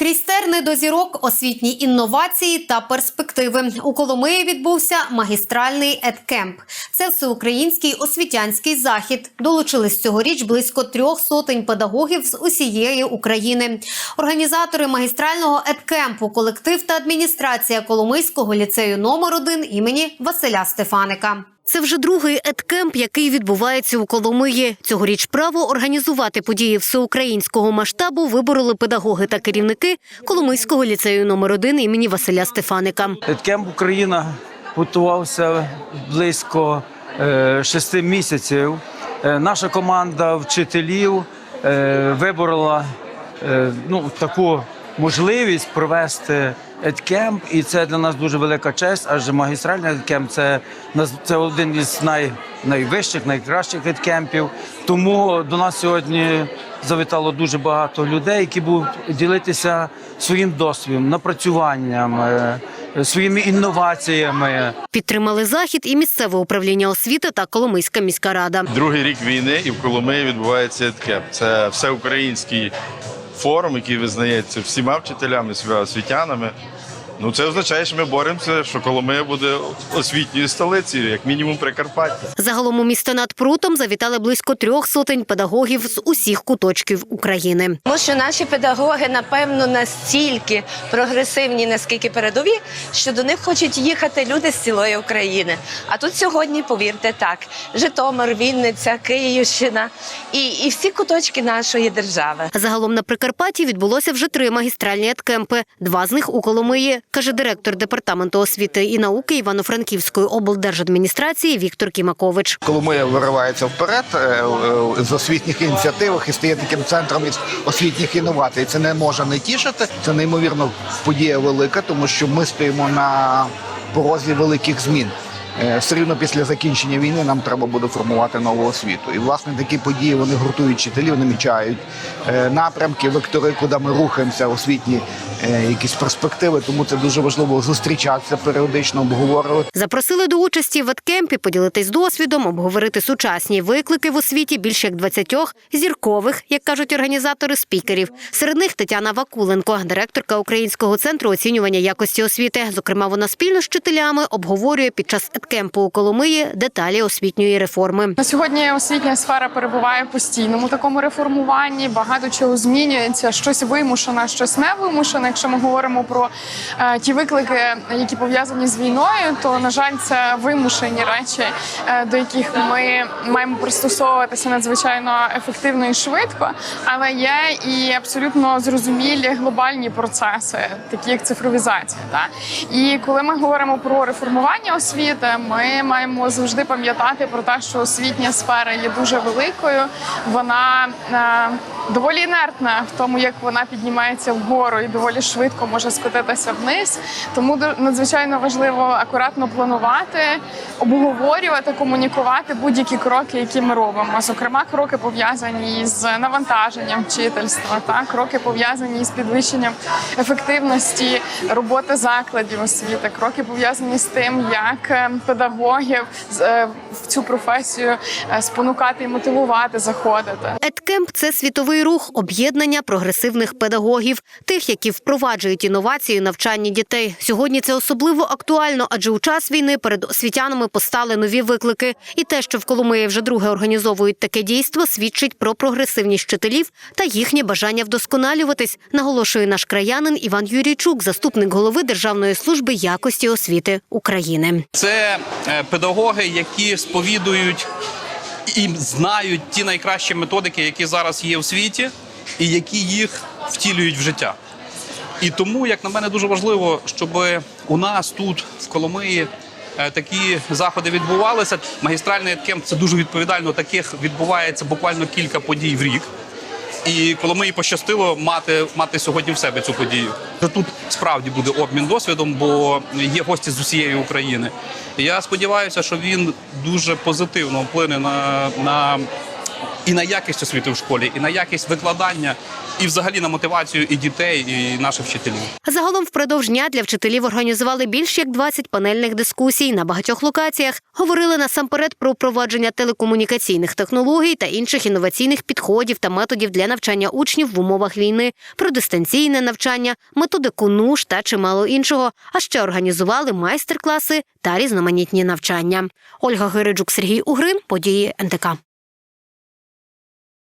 Крізь терни до зірок, освітні інновації та перспективи. У Коломиї відбувся магістральний едкемп. Це всеукраїнський освітянський захід. Долучились цьогоріч близько трьох сотень педагогів з усієї України. Організатори магістрального едкемпу, колектив та адміністрація Коломийського ліцею номер 1 імені Василя Стефаника. Це вже другий едкемп, який відбувається у Коломиї. Цьогоріч право організувати події всеукраїнського масштабу вибороли педагоги та керівники Коломийського ліцею номер 1 імені Василя Стефаника. Кемп Україна готувався близько е, шести місяців. Е, Наша команда вчителів е, виборола ну, таку можливість провести едкемп, і це для нас дуже велика честь, адже магістральний едкемп це, це один із най, найвищих, найкращих едкемпів. Тому до нас сьогодні завітало дуже багато людей, які будуть ділитися своїм досвідом, напрацюванням, своїми інноваціями. Підтримали захід і місцеве управління освіти та Коломийська міська рада. Другий рік війни і в Коломиї відбувається таке. Це всеукраїнський форум, який визнається всіма вчителями, освітянами. Ну, це означає, що ми боремося, що Коломия буде освітньою столицею, як мінімум Прикарпаття. Загалом у місто над прутом завітали близько трьох сотень педагогів з усіх куточків України. Тому що наші педагоги, напевно, настільки прогресивні, наскільки передові, що до них хочуть їхати люди з цілої України. А тут сьогодні, повірте, так: Житомир, Вінниця, Київщина і, і всі куточки нашої держави. Загалом на Прикарпатті відбулося вже три магістральні едкемпи. Два з них у Коломиї, каже директор департаменту освіти і науки Івано-Франківської облдержадміністрації Віктор Кімакович. Коломия виривається вперед е, е, з освітніх ініціатив і стає таким центром із освітніх інновацій. Це не може не тішити. Це неймовірно подія велика, тому що ми стоїмо на порозі великих змін. Е, Все рівно після закінчення війни нам треба буде формувати нову освіту. І власне такі події вони гуртують вчителів, намічають напрямки, вектори, куди ми рухаємося, освітні якісь перспективи. Тому це дуже важливо зустрічатися періодично, обговорювати. Запросили до участі в едкемпі поділитись досвідом, обговорити сучасні виклики в освіті більше як 20 зіркових, як кажуть організатори спікерів. Серед них Тетяна Вакуленко, директорка Українського центру оцінювання якості освіти. Зокрема, вона спільно з вчителями обговорює під час едкемпу у Коломиї деталі освітньої реформи. На сьогодні освітня сфера перебуває в постійному такому реформуванні. Багато чого змінюється. Щось вимушено, щось не вимушено. Якщо ми говоримо про е, ті виклики, які пов'язані з війною, то на жаль, це вимушені речі, е, до яких ми маємо пристосовуватися надзвичайно ефективно і швидко. Але є і абсолютно зрозумілі глобальні процеси, такі як цифровізація. Та? І коли ми говоримо про реформування освіти, ми маємо завжди пам'ятати про те, що освітня сфера є дуже великою. Вона е, доволі інертна в тому, як вона піднімається вгору і доволі швидко може скотитися вниз. Тому надзвичайно важливо акуратно планувати, обговорювати, комунікувати будь-які кроки, які ми робимо. Зокрема, кроки пов'язані з навантаженням вчительства, та кроки пов'язані з підвищенням ефективності роботи закладів освіти, кроки пов'язані з тим, як е, педагогів е, цю професію е, спонукати і мотивувати заходити. Едкемп це світовий рух об'єднання прогресивних педагогів, тих, які впроваджують інновації у навчанні дітей. Сьогодні це особливо актуально, адже у час війни перед освітянами постали нові виклики. І те, що в Коломиї вже друге організовують таке дійство, свідчить про прогресивність вчителів та їхнє бажання вдосконалюватись, наголошує наш краянин Іван Юрійчук, заступник голови Державної служби якості освіти України. Це е, педагоги, які сповідують і знають ті найкращі методики, які зараз є в світі, і які їх втілюють в життя. І тому, як на мене, дуже важливо, щоб у нас тут, в Коломиї, е, такі заходи відбувалися. Магістральний кемп це дуже відповідально. Таких відбувається буквально кілька подій в рік. І Коломиї пощастило мати, мати сьогодні в себе цю подію. Тут справді буде обмін досвідом, бо є гості з усієї України. Я сподіваюся, що він дуже позитивно вплине на, на і на якість освіти в школі, і на якість викладання, і взагалі на мотивацію і дітей, і наших вчителів. Загалом впродовж дня для вчителів організували більш як 20 панельних дискусій на багатьох локаціях. Говорили насамперед про впровадження телекомунікаційних технологій та інших інноваційних підходів та методів для навчання учнів в умовах війни, про дистанційне навчання, методику НУШ та чимало іншого. А ще організували майстер-класи та різноманітні навчання. Ольга Гириджук, Сергій Угрин, події НТК.